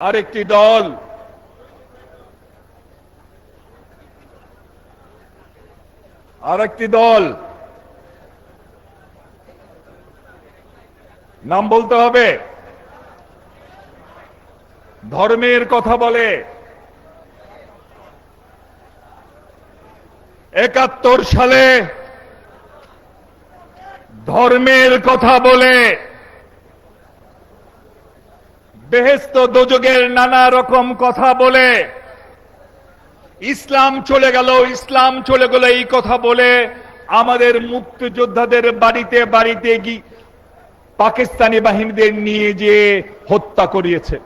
আরেকটি দল। আরেকটি দল। নাম বলতে হবে। ধর্মের কথা বলে। একাত্তর সালে ধর্মের কথা বলে। বেহেস্ত দোজগের নানা রকম কথা বলে, ইসলাম চলে গেল, ইসলাম চলে গেল এই কথা বলে, আমাদের মুক্তিযোদ্ধাদের বাড়িতে বাড়িতে গিয়ে পাকিস্তানি বাহিনীদের নিয়ে যে হত্যা করিয়েছে।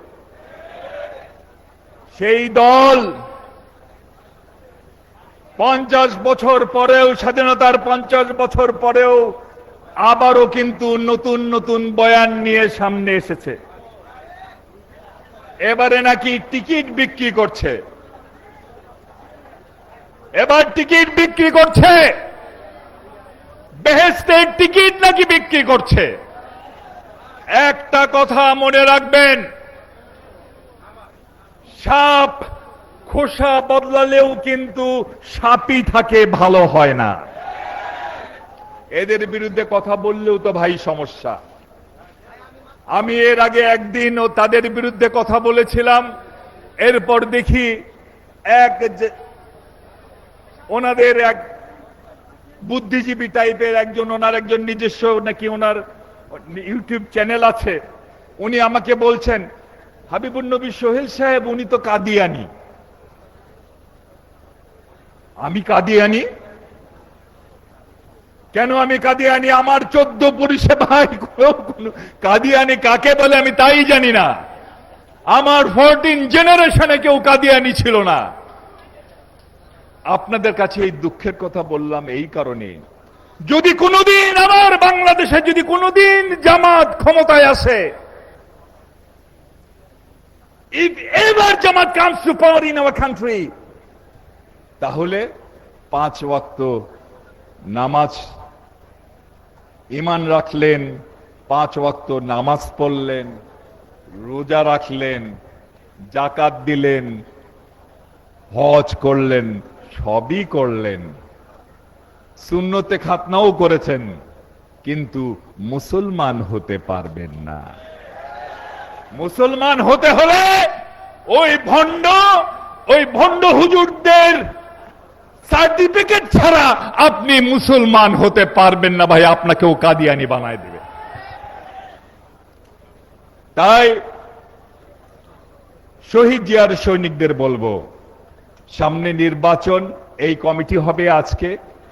সেই দল পঞ্চাশ বছর পরেও, স্বাধীনতার পঞ্চাশ বছর পরেও আবারও কিন্তু নতুন নতুন বয়ান নিয়ে সামনে এসেছে। এবারে নাকি টিকিট বিক্রি করছে। এবার টিকিট বিক্রি করছে। বেহেস্তের টিকিট নাকি বিক্রি করছে। একটা কথা মনে রাখবেন, সাপ খোসা বদলালেও কিন্তু সাপই থাকে, ভালো হয় না। এদের বিরুদ্ধে কথা বললেও তো ভাই সমস্যা। আমি এর আগে একদিন ও তাদের বিরুদ্ধে কথা বলেছিলাম। এরপর দেখি এক ওনাদের এক বুদ্ধিজীবী টাইপের একজন, ওনার একজন নিজস্ব নাকি ওনার ইউটিউব চ্যানেল আছে। উনি আমাকে বলছেন, হাবিবুর নবী সোহেল সাহেব, উনি তো কাদিয়ানি। আমি কাদিয়ানি? কেন আমি কাদিয়ানি? আমার চোদ্দ পরিষেবায় কাদিয়ানি কাকে বলে আমি তাই জানি না। আমার ফোরটিন জেনারেশনে কেউ কাদিয়ানি ছিল না। আপনাদের কাছে এই দুঃখের কথা বললাম এই কারণে। যদি কোনোদিন আমার বাংলাদেশে যদি কোনোদিন জামাত ক্ষমতায় আসে ever Jamaat comes to power in our country, তাহলে পাঁচ ওয়াক্ত নামাজ ইমান রাখলেন, পাঁচ ওয়াক্ত নামাজ পড়লেন, রোজা রাখলেন জাকাত দিলেন, হজ করলেন, সবই করলেন। শূন্যতে খাতনাও করেছেন, কিন্তু মুসলমান হতে পারবেন না। মুসলমান হতে হলে ওই ভণ্ড ওই ভণ্ড হুজুরদের সার্টিফিকেট ছাড়া আপনি মুসলমান হতে পারবেন না ভাই, আপনাকেও কাদিয়ানি বানায় দেবে। তাই শহীদ জিয়ার সৈনিকদের বলব, সামনে নির্বাচন, এই কমিটি হবে আজকে,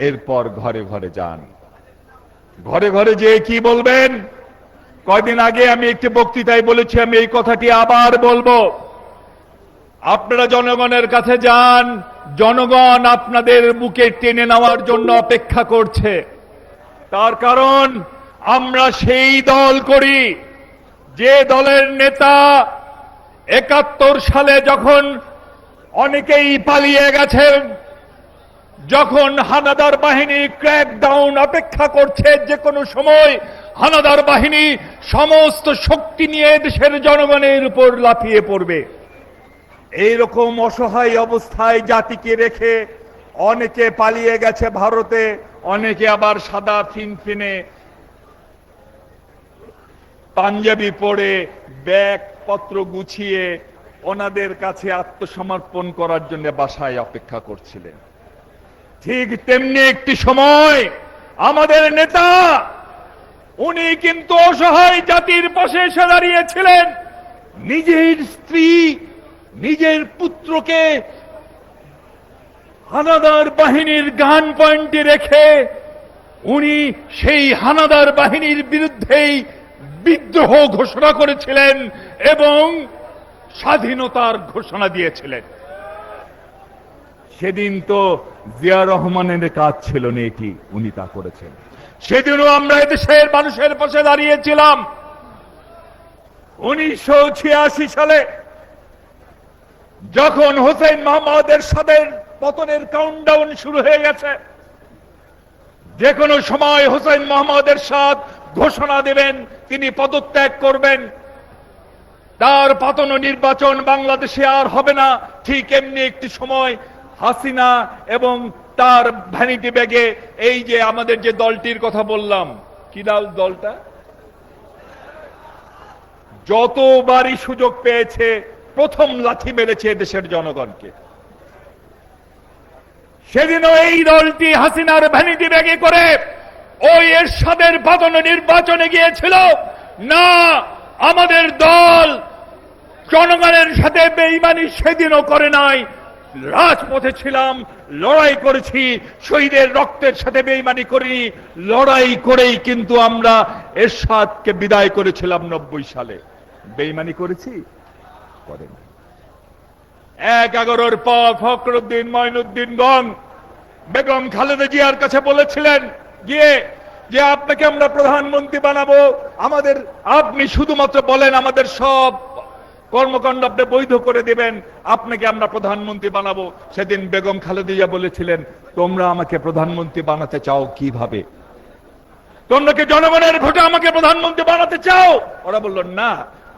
এরপর ঘরে ঘরে যান। ঘরে ঘরে যে কি বলবেন? কয়দিন আগে আমি একটি বক্তৃতায় বলেছি, আমি এই কথাটি আবার বলব। আপনারা জনগণের কাছে যান। জনগণ আপনাদের বুকে টেনে নেওয়ার জন্য অপেক্ষা করছে। তার কারণ, আমরা সেই দল করি। যে দলের নেতা একাত্তর সালে যখন অনেকেই পালিয়ে গেছে যখন হানাদার বাহিনী ক্র্যাকডাউন অপেক্ষা করছে যে কোনো সময়, হানাদার বাহিনী সমস্ত শক্তি নিয়ে দেশের জনগণের উপর লাফিয়ে পড়বে। এইরকম অসহায় অবস্থায় জাতিকে রেখে অনেকে পালিয়ে গেছে ভারতে, অনেকে আবার সাদা ফিনফিনে পাঞ্জাবি পরে ব্যাগ পত্র গুছিয়ে ওনাদের কাছে আত্মসমর্পণ করার জন্য বাসায় অপেক্ষা করছিলেন। ঠিক তেমনি একটি সময় আমাদের নেতা, উনি কিন্তু অসহায় জাতির পাশে এসে দাঁড়িয়েছিলেন। নিজের স্ত্রী নিজের পুত্রকে হানাদার বাহিনীর গান পয়েন্টে রেখে উনি সেই হানাদার বাহিনীর বিরুদ্ধেই বিদ্রোহ ঘোষণা করেছিলেন এবং স্বাধীনতার ঘোষণা দিয়েছিলেন। সেদিন তো জিয়া রহমানের কাজ ছিল না এটি, উনি তা করেছেন। সেদিনও আমরা এদেশের মানুষের পাশে দাঁড়িয়েছিলাম। উনিশশো ছিয়াশি সালে যখন হোসেন মোহাম্মদের সাদের পতনের কাউন্টডাউন শুরু হয়ে গেছে যে কোনো সময় হোসেন মোহাম্মদের সাদ ঘোষণা দেবেন, তিনি পদত্যাগ করবেন। তার পাতন নির্বাচন বাংলাদেশে আর হবে না। ঠিক এমনি একটি সময় হাসিনা এবং তার ভ্যানিটি ব্যাগে এই যে আমাদের যে দলটির কথা বললাম, কি দল, দলটা? যতবারই সুযোগ পেয়েছে প্রথম লাথি মেরেছে দেশের জনগণকে। সেদিনও এই দলটি হাসিনার ভ্যানিটি ব্যাগে করে ওই এরশাদের পাতন নির্বাচনে গিয়েছিল। না, আমাদের দল জনগণের সাথে বেইমানি সেদিনও করে নাই। রাজপথে ছিলাম, লড়াই করেছি, শহীদের রক্তের সাথে বেইমানি করিনি, লড়াই করেই কিন্তু আমরা এরশাদকে বিদায় করেছিলাম নব্বই সালে। বেইমানি করেছি? করেন। এক এগারোর পর ফখরুদ্দিন মঈনুদ্দিন গং বেগম খালেদা জিয়ার কাছে বলেছিলেন, গিয়ে যে আপনাকে আমরা প্রধানমন্ত্রী বানাবো, আমাদের আপনি শুধুমাত্র বলেন আমাদের সব কর্মকাণ্ড আপনি বৈধ করে দিবেন, আপনাকে আমরা প্রধানমন্ত্রী বানাবো। সেদিন বেগম খালেদা জিয়া বলেছিলেন, তোমরা আমাকে প্রধানমন্ত্রী বানাতে চাও কীভাবে? তোমরা কি জনগণের ভোটে আমাকে প্রধানমন্ত্রী বানাতে চাও? ওরা বলল, না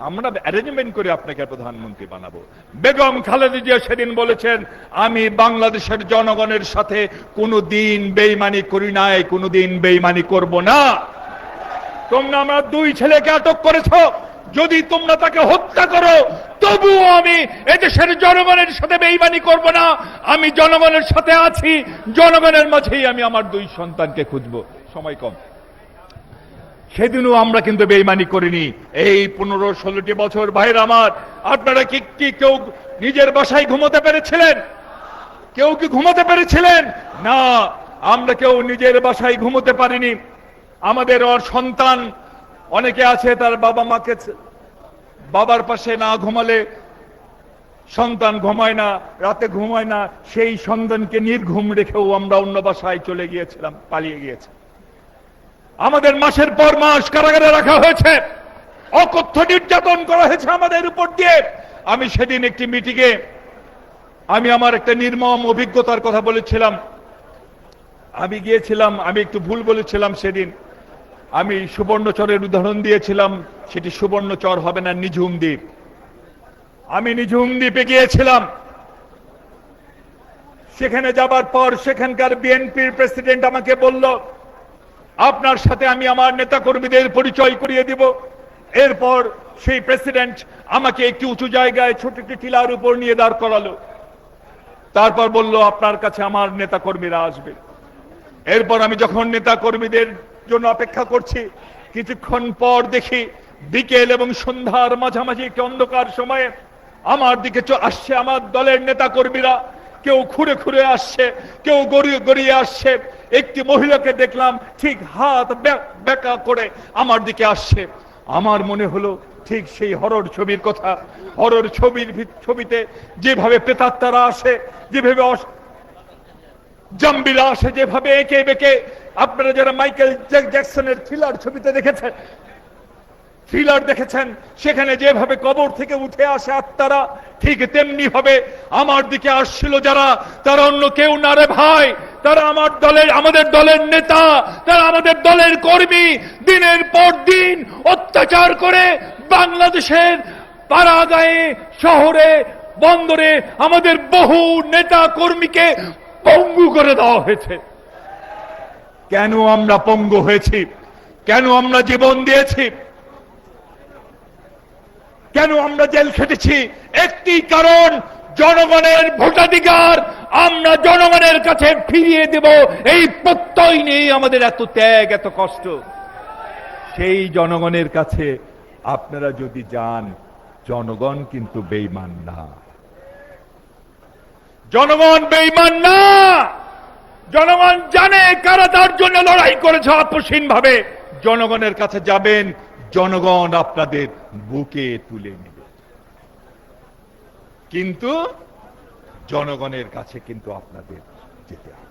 আমরা অ্যারেঞ্জমেন্ট করে আপনাকে প্রধানমন্ত্রী বানাবো। বেগম খালেদা জিয়া সেদিন বলেছেন, আমি বাংলাদেশের জনগণের সাথে কোনো দিন বেইমানি করি নাই কোনো দিন বেইমানি করব না। তোমরা আমরা দুই ছেলেকে আটক করেছ। যদি তোমরা তাকে হত্যা করো, তবুও আমি এদেশের জনগণের সাথে বেইমানি করব না। আমি জনগণের সাথে আছি, জনগণের মাঝেই আমি আমার দুই সন্তানকে খুঁজবো। সময় কম। সেদিনও আমরা কিন্তু বেইমানি করিনি। এই পনেরো, ষোলোটি বছর ভাইয়ের আমার, আপনারা কি কি কেউ নিজের বাসায় ঘুমোতে পেরেছিলেন? কেউ কি ঘুমোতে পেরেছিলেন? না, আমরা কেউ নিজের বাসায় ঘুমোতে পারিনি। আমাদের ওর সন্তান, অনেকে আছে তার বাবা মাকে বাবার পাশে না ঘুমালে সন্তান ঘুমায় না, রাতে ঘুমায় না, সেই সন্তানকে নির্ঘুম রেখেও আমরা অন্য বাসায় চলে গিয়েছিলাম, পালিয়ে গিয়েছি। আমাদের মাসের পর মাস কারাগারে রাখা হয়েছে। অকথ্য নির্যাতন করা হয়েছে আমাদের উপর দিয়ে। আমি সেদিন একটি মিটিংয়ে আমি আমার একটা নির্মম অভিজ্ঞতার কথা বলেছিলাম। আমি গিয়েছিলাম, আমি একটু ভুল বলেছিলাম সেদিন। আমি সুবর্ণচরের উদাহরণ দিয়েছিলাম, সেটি সুবর্ণচর হবে না, নিঝুম দ্বীপ। আমি নিঝুম দ্বীপে গিয়েছিলাম। সেখানে যাবার পর সেখানকার বিএনপির প্রেসিডেন্ট আমাকে বলল আপনার সাথে আমি আমার নেতা কর্মীদের পরিচয় করিয়ে দিব। এরপর সেই প্রেসিডেন্ট আমাকে একটি উঁচু জায়গায় ছোট একটি টিলার উপর নিয়ে দাঁড় করালো। তারপর বলল, আপনার কাছে আমার নেতা কর্মীরা আসবে। এরপর আমি যখন নেতা কর্মীদের জন্য অপেক্ষা করছি, কিছুক্ষণ পর দেখি বিকেল এবং সন্ধ্যার মাঝামাঝি একটি অন্ধকার সময়ে আমার দিকে আসছে আমার দলের নেতা কর্মীরা কেউ খুঁড়ে খুঁড়ে আসছে, কেউ গড়িয়ে গড়িয়ে আসছে। একটি মহিলাকে দেখলাম, ঠিক হাত বেঁকা করে আমার দিকে আসছে। আমার মনে হলো, ঠিক সেই হরর ছবির কথা। হরর ছবির ছবিতে যেভাবে প্রেতাত্মারা আসে, যেভাবে জাম্বিলা আসে, যেভাবে এঁকে বেঁকে, আপনারা যারা মাইকেল জ্যাক- জ্যাকসনের থ্রিলার ছবিতে দেখেছেন থ্রিলার দেখেছেন, সেখানে যেভাবে কবর থেকে উঠে আসে আত্মারা, ঠিক তেমনি ভাবে আমার দিকে আসছিল যারা, তারা অন্য কেউ না রে ভাই, তারা আমার দলের, আমাদের দলের নেতা, তারা আমাদের দলের কর্মী, দিনের পর দিন অত্যাচার করে বাংলাদেশের পাড়াগাঁয়ে, শহরে, বন্দরে আমাদের বহু নেতা কর্মীকে পঙ্গু করে দেওয়া হয়েছে। কেন আমরা পঙ্গু হয়েছি? কেন আমরা জীবন দিয়েছি? কেন আমরা জেল খেটেছি? একটি কারণ, জনগণের ভোটাধিকার আমরা জনগণের কাছে ফিরিয়ে দেব। এই প্রত্যয় নেই আমাদের এত ত্যাগ, এত কষ্ট। সেই জনগণের কাছে আপনারা যদি যান, জনগণ কিন্তু বেইমান না। জনগণ বেইমান না! জনগণ জানে কারা তার জন্য লড়াই করেছে। আপসীন ভাবে জনগণের কাছে যাবেন, জনগণ আপনাদের বুকে তুলে নেবে কিন্তু জনগণের কাছে কিন্তু আপনাদের যেতে হবে।